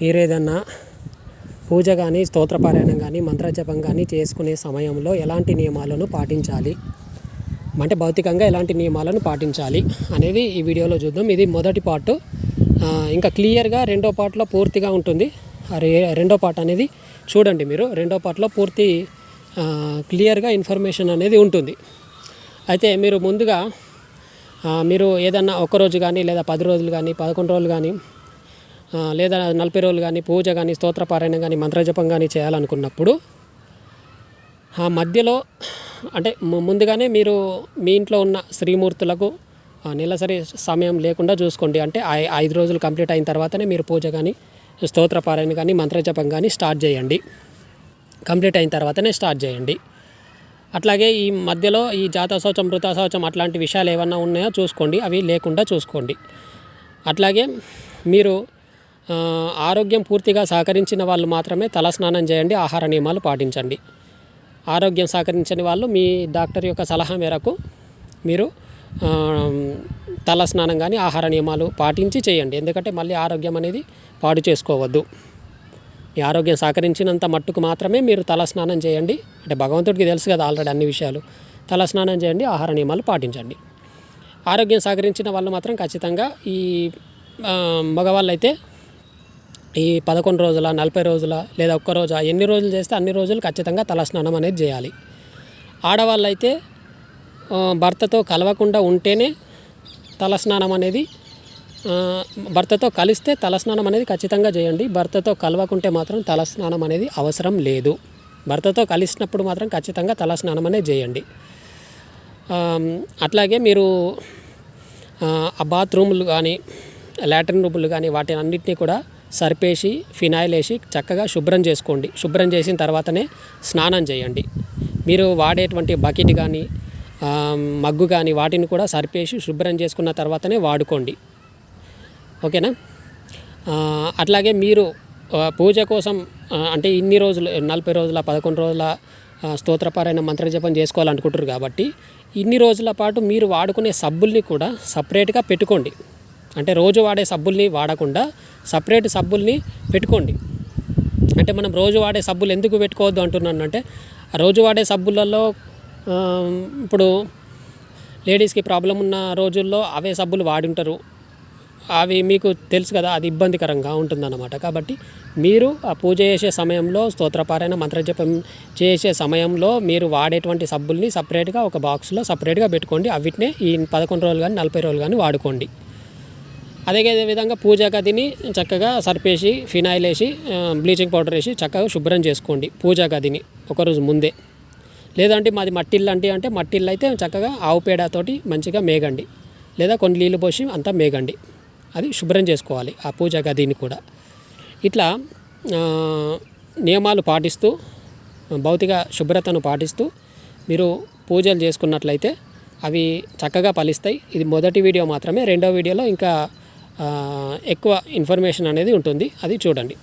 మీరేదన్నా పూజ కానీ స్తోత్రపారాయణం కానీ మంత్రజపం కానీ చేసుకునే సమయంలో ఎలాంటి నియమాలను పాటించాలి? అంటే భౌతికంగా ఎలాంటి నియమాలను పాటించాలి అనేది ఈ వీడియోలో చూద్దాం. ఇది మొదటి పార్ట్ ఇంకా క్లియర్గా రెండో పార్ట్లో పూర్తిగా ఉంటుంది. రెండో పార్ట్ అనేది చూడండి మీరు. రెండో పార్ట్లో పూర్తి క్లియర్గా ఇన్ఫర్మేషన్ అనేది ఉంటుంది. అయితే మీరు ముందుగా మీరు ఏదన్నా ఒక రోజు కానీ లేదా పది రోజులు కానీ పదకొండు రోజులు కానీ లేదా నలభై రోజులు కానీ పూజ కానీ స్తోత్రపారాయణం కానీ మంత్రజపం కానీ చేయాలనుకున్నప్పుడు ఆ మధ్యలో అంటే ముందుగానే మీరు మీ ఇంట్లో ఉన్న శ్రీమూర్తులకు నెలసరి సమయం లేకుండా చూసుకోండి. అంటే ఐ- ఐదు రోజులు కంప్లీట్ అయిన తర్వాతనే మీరు పూజ కానీ స్తోత్రపారాయణ కానీ మంత్రజపం కానీ స్టార్ట్ చేయండి. కంప్లీట్ అయిన తర్వాతనే స్టార్ట్ చేయండి. అట్లాగే ఈ మధ్యలో ఈ జాత మృతశౌచం మృత అట్లాంటి విషయాలు ఏమన్నా ఉన్నాయో చూసుకోండి. అవి లేకుండా చూసుకోండి. అట్లాగే మీరు ఆరోగ్యం పూర్తిగా సహకరించిన వాళ్ళు మాత్రమే తలస్నానం చేయండి ఆహార నియమాలు పాటించండి. ఆరోగ్యం సహకరించని వాళ్ళు మీ డాక్టర్ యొక్క సలహా మేరకు మీరు తలస్నానం తల స్నానం కానీ ఆహార నియమాలు పాటించి చేయండి. ఎందుకంటే మళ్ళీ ఆరోగ్యం అనేది పాడు చేసుకోవద్దు. మీ ఆరోగ్యం సహకరించినంత మట్టుకు మాత్రమే మీరు తల స్నానం చేయండి. అంటే భగవంతుడికి తెలుసు కదా ఆల్రెడీ అన్ని విషయాలు. తల స్నానం చేయండి ఆహార నియమాలు పాటించండి. ఆరోగ్యం సహకరించిన వాళ్ళు మాత్రం ఖచ్చితంగా ఈ మగవాళ్ళు అయితే ఈ పదకొండు రోజుల నలభై రోజుల లేదా ఒక్క రోజు ఎన్ని రోజులు చేస్తే అన్ని రోజులు ఖచ్చితంగా తలస్నానం అనేది చేయాలి. ఆడవాళ్ళు అయితే భర్తతో కలవకుండా ఉంటేనే తలస్నానం అనేది భర్తతో కలిస్తే తలస్నానం అనేది ఖచ్చితంగా చేయండి. భర్తతో కలవకుంటే మాత్రం తలస్నానం అనేది అవసరం లేదు. భర్తతో కలిసినప్పుడు మాత్రం ఖచ్చితంగా తలస్నానం అనేది చేయండి. అట్లాగే మీరు ఆ, బాత్రూములు కానీ లాట్రిన్ రూములు కానీ వాటిని అన్నింటినీ కూడా సర్పేసి ఫినాయిల్ వేసి చక్కగా శుభ్రం చేసుకోండి. శుభ్రం చేసిన తర్వాతనే స్నానం చేయండి. మీరు వాడేటువంటి బకెట్ కానీ మగ్గు కానీ వాటిని కూడా సర్పేసి శుభ్రం చేసుకున్న తర్వాతనే వాడుకోండి. ఓకేనా? అట్లాగే మీరు పూజ కోసం అంటే ఇన్ని రోజులు నలభై రోజుల పదకొండు రోజుల స్తోత్రపరైన మంత్రజపం చేసుకోవాలనుకుంటారు కాబట్టి ఇన్ని రోజుల పాటు మీరు వాడుకునే సబ్బుల్ని కూడా సపరేట్గా పెట్టుకోండి. అంటే రోజు వాడే సబ్బుల్ని వాడకుండా సపరేట్ సబ్బుల్ని పెట్టుకోండి. అంటే మనం రోజు వాడే సబ్బులు ఎందుకు పెట్టుకోవద్దు అంటున్నాను అంటే రోజు వాడే సబ్బులలో ఇప్పుడు లేడీస్కి ప్రాబ్లం ఉన్న రోజుల్లో అవే సబ్బులు వాడి ఉంటారు అవి మీకు తెలుసు కదా అది ఇబ్బందికరంగా ఉంటుందన్నమాట. కాబట్టి మీరు ఆ పూజ చేసే సమయంలో స్తోత్రపారాయణ మంత్రజపం చేసే సమయంలో మీరు వాడేటువంటి సబ్బుల్ని సపరేట్గా ఒక బాక్స్లో సపరేట్గా పెట్టుకోండి. అవిటినే ఈ పదకొండు రోజులు కానీ నలభై రోజులు కానీ వాడుకోండి. అదే విధంగా పూజ గదిని చక్కగా సర్పేసి ఫినాయిల్ వేసి బ్లీచింగ్ పౌడర్ వేసి చక్కగా శుభ్రం చేసుకోండి పూజా గదిని ఒకరోజు ముందే. లేదంటే మాది మట్టిల్లు అంటే అంటే మట్టిల్లు అయితే చక్కగా ఆవు పేడతోటి మంచిగా మేగండి. లేదా కొన్ని నీళ్ళు పోసి అంతా మేగండి. అది శుభ్రం చేసుకోవాలి ఆ పూజా గదిని కూడా. ఇట్లా నియమాలు పాటిస్తూ భౌతిక శుభ్రతను పాటిస్తూ మీరు పూజలు చేసుకున్నట్లయితే అవి చక్కగా ఫలిస్తాయి. ఇది మొదటి వీడియో మాత్రమే. రెండో వీడియోలో ఇంకా ఎక్కువ ఇన్ఫర్మేషన్ అనేది ఉంటుంది. అది చూడండి.